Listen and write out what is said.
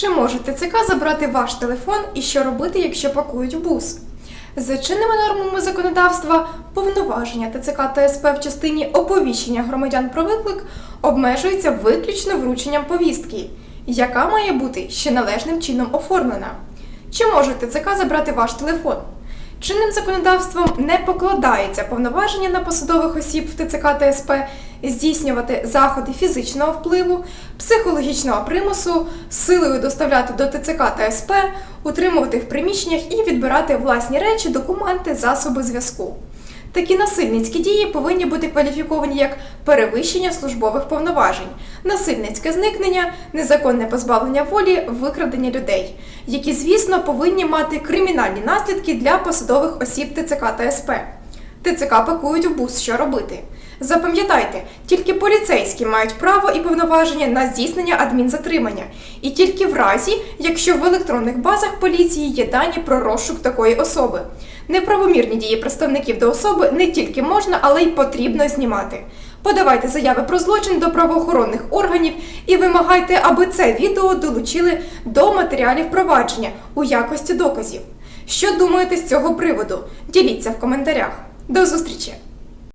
Чи може ТЦК забрати ваш телефон і що робити, якщо пакують бус? За чинними нормами законодавства, повноваження ТЦК та СП в частині оповіщення громадян про виклик обмежуються виключно врученням повістки, яка має бути ще належним чином оформлена. Чи може ТЦК забрати ваш телефон? Чинним законодавством не покладається повноваження на посадових осіб в ТЦК та СП здійснювати заходи фізичного впливу, психологічного примусу, силою доставляти до ТЦК та СП, утримувати в приміщеннях і відбирати власні речі, документи, засоби зв'язку. Такі насильницькі дії повинні бути кваліфіковані як перевищення службових повноважень, насильницьке зникнення, незаконне позбавлення волі, викрадення людей, які, звісно, повинні мати кримінальні наслідки для посадових осіб ТЦК та СП. ТЦК пакують в бус, що робити. Запам'ятайте, тільки поліцейські мають право і повноваження на здійснення адмінзатримання, і тільки в разі, якщо в електронних базах поліції є дані про розшук такої особи. Неправомірні дії представників до особи не тільки можна, але й потрібно знімати. Подавайте заяви про злочин до правоохоронних органів і вимагайте, аби це відео долучили до матеріалів провадження у якості доказів. Що думаєте з цього приводу? Діліться в коментарях. До зустрічі!